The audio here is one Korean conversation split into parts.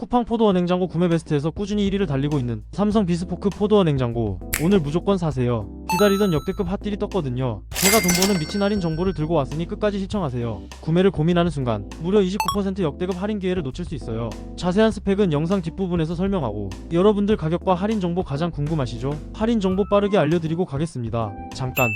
쿠팡 포도원 냉장고 구매 베스트에서 꾸준히 1위를 달리고 있는 삼성 비스포크 포도원 냉장고. 오늘 무조건 사세요. 기다리던 역대급 핫딜이 떴거든요. 제가 돈 버는 미친 할인 정보를 들고 왔으니 끝까지 시청하세요. 구매를 고민하는 순간 무려 29% 역대급 할인 기회를 놓칠 수 있어요. 자세한 스펙은 영상 뒷부분에서 설명하고 여러분들 가격과 할인 정보 가장 궁금하시죠? 할인 정보 빠르게 알려드리고 가겠습니다. 잠깐.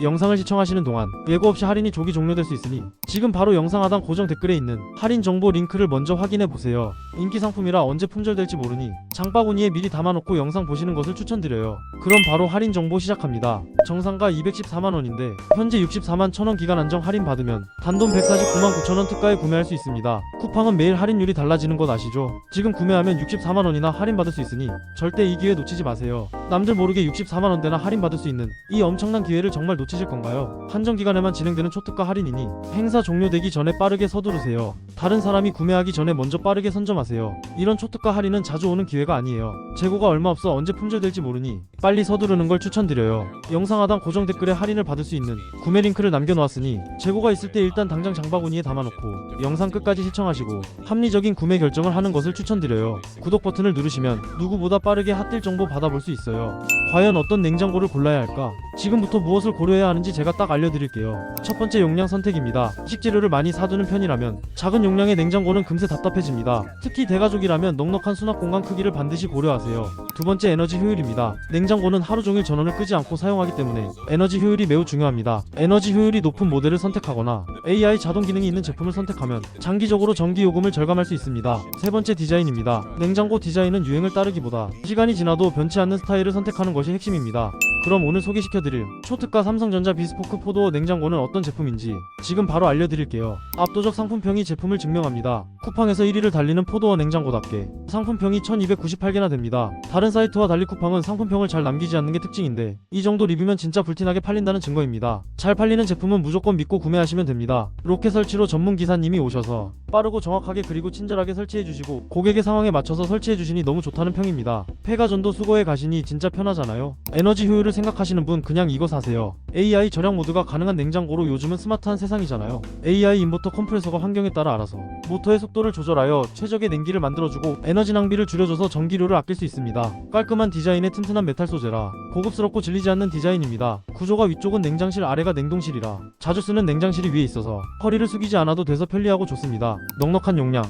영상을 시청하시는 동안 예고 없이 할인이 조기 종료될 수 있으니 지금 바로 영상 하단 고정 댓글에 있는 할인 정보 링크를 먼저 확인해 보세요. 인기 상품이라 언제 품절될지 모르니 장바구니에 미리 담아놓고 영상 보시는 것을 추천드려요. 그럼 바로 할인 정보 시작합니다. 정상가 214만 원인데 현재 64만 1천원 기간 안정 할인 받으면 단돈 149만 9천원 특가에 구매할 수 있습니다. 쿠팡은 매일 할인율이 달라지는 것 아시죠? 지금 구매하면 64만 원이나 할인 받을 수 있으니 절대 이 기회 놓치지 마세요. 남들 모르게 64만 원대나 할인 받을 수 있는 이 엄청난 기회를 정말 놓치실 건가요? 한정 기간에만 진행되는 초특가 할인이니 행사 종료되기 전에 빠르게 서두르세요. 다른 사람이 구매하기 전에 먼저 빠르게 선점하세요. 이런 초특가 할인은 자주 오는 기회가 아니에요. 재고가 얼마 없어 언제 품절될지 모르니 빨리 서두르는 걸 추천드려요. 영상 하단 고정 댓글에 할인을 받을 수 있는 구매 링크를 남겨놓았으니 재고가 있을 때 일단 당장 장바구니에 담아놓고 영상 끝까지 시청하시고 합리적인 구매 결정을 하는 것을 추천드려요. 구독 버튼을 누르시면 누구보다 빠르게 핫딜 정보 받아볼 수 있어요. 과연 어떤 냉장고를 골라야 할까? 지금부터 무엇을 고려해야 하는지 제가 딱 알려드릴게요. 첫 번째 용량 선택입니다. 식재료를 많이 사두는 편이라면 작은 용량 의 냉장고는 금세 답답해집니다. 특히 대가족이라면 넉넉한 수납 공간 크기를 반드시 고려하세요. 두 번째 에너지 효율입니다. 냉장고는 하루 종일 전원을 끄지 않고 사용하기 때문에 에너지 효율이 매우 중요합니다. 에너지 효율이 높은 모델을 선택하거나 AI 자동 기능이 있는 제품을 선택하면 장기적으로 전기 요금을 절감할 수 있습니다. 세 번째 디자인입니다. 냉장고 디자인은 유행을 따르기보다 시간이 지나도 변치 않는 스타일을 선택하는 것이 핵심입니다. 그럼 오늘 소개시켜드릴 초특가 삼성전자 비스포크 포도 냉장고는 어떤 제품인지 지금 바로 알려드릴게요. 압도적 상품평이 제품을 증명합니다. 쿠팡에서 1위를 달리는 포도원 냉장고답게 상품평이 1298개나 됩니다. 다른 사이트와 달리 쿠팡은 상품평을 잘 남기지 않는 게 특징인데 이 정도 리뷰면 진짜 불티나게 팔린다는 증거입니다. 잘 팔리는 제품은 무조건 믿고 구매하시면 됩니다. 로켓 설치로 전문 기사님이 오셔서 빠르고 정확하게 그리고 친절하게 설치해 주시고 고객의 상황에 맞춰서 설치해 주시니 너무 좋다는 평입니다. 폐가 전도 수거해 가시니 진짜 편하잖아요. 에너지 효율을 생각하시는 분 그냥 이거 사세요. AI 절약 모드가 가능한 냉장고로 요즘은 스마트한 세상이잖아요. AI 인버터 컴프레서가 환경에 따라 알아서 모터의 속도를 조절하여 최적의 냉기를 만들어주고 에너지 낭비를 줄여줘서 전기료를 아낄 수 있습니다. 깔끔한 디자인의 튼튼한 메탈 소재라 고급스럽고 질리지 않는 디자인입니다. 구조가 위쪽은 냉장실 아래가 냉동실이라 자주 쓰는 냉장실이 위에 있어서 허리를 숙이지 않아도 돼서 편리하고 좋습니다. 넉넉한 용량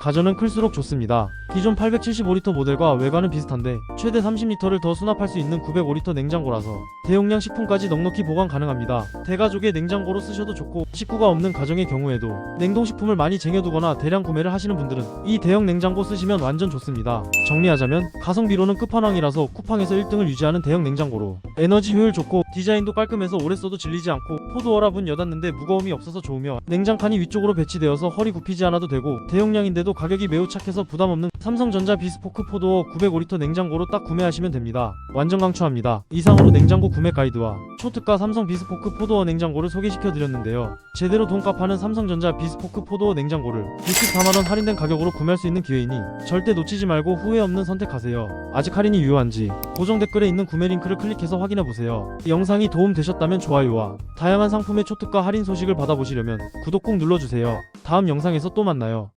가전은 클수록 좋습니다. 기존 875리터 모델과 외관은 비슷한데 최대 30리터를 더 수납할 수 있는 905리터 냉장고라서 대용량 식품까지 넉넉히 보관 가능합니다. 대가족의 냉장고로 쓰셔도 좋고 식구가 없는 가정의 경우에도 냉동식품을 많이 쟁여두거나 대량 구매를 하시는 분들은 이 대형 냉장고 쓰시면 완전 좋습니다. 정리하자면 가성비로는 끝판왕이라서 쿠팡에서 1등을 유지하는 대형 냉장고로 에너지 효율 좋고 디자인도 깔끔해서 오래 써도 질리지 않고 포도어라 문 여닫는데 무거움이 없어서 좋으며 냉장칸이 위쪽으로 배치되어서 허리 굽히지 않아도 되고 대용량인데도 가격이 매우 착해서 부담 없는 삼성전자 비스포크 포도어 905리터 냉장고로 딱 구매하시면 됩니다. 완전 강추합니다. 이상으로 냉장고 구매 가이드와 초특가 삼성 비스포크 포도어 냉장고를 소개시켜 드렸는데요. 제대로 돈값 하는 삼성전자 비스포크 포도어 냉장고를 64만원 할인된 가격으로 구매할 수 있는 기회이니 절대 놓치지 말고 후회 없는 선택하세요. 아직 할인이 유효한지 고정 댓글에 있는 구매 링크를 클릭해서 확인해 보세요. 영상이 도움 되셨다면 좋아요와 다양한 상품의 초특가 할인 소식을 받아보시려면 구독 꼭 눌러주세요. 다음 영상에서 또 만나요.